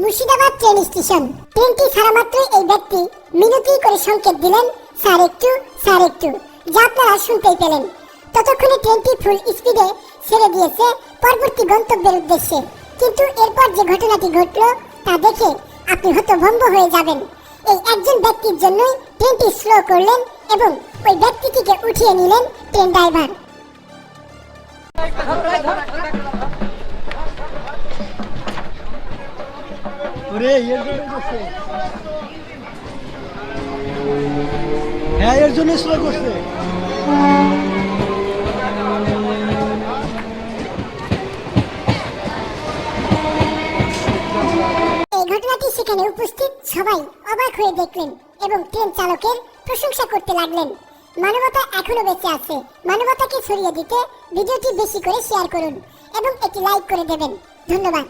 Murshidabad train station ট্রেনটি ছাড়া মাত্রই এই ব্যক্তি মিনতি করে সংকেত দিলেন, স্যার একটু স্যার একটু। যা আপনারা শুনতেই পেলেন। ততক্ষণে ট্রেনটি ফুল স্পিডে ছেড়ে দিয়েছে পরবর্তী গন্তব্যের উদ্দেশ্যে। কিন্তু এরপর যে ঘটনাটি ঘটলো, তা দেখে আপনি হতভম্ব হয়ে যাবেন। এই একজন ব্যক্তির জন্যই ট্রেনটি স্লো করলেন এবং ওই ব্যক্তিটিকে উঠিয়ে নিলেন ট্রেন ড্রাইভার হ্যাঁ এর জন্য স্লো করছে। সেখানে উপস্থিত সবাই অবাক হয়ে দেখলেন এবং ট্রেন চালকের প্রশংসা করতে লাগলেন। মানবতা এখনও বেঁচে আছে। মানবতাকে ছড়িয়ে দিতে ভিডিওটি বেশি করে শেয়ার করুন এবং একটি লাইক করে দেবেন। ধন্যবাদ।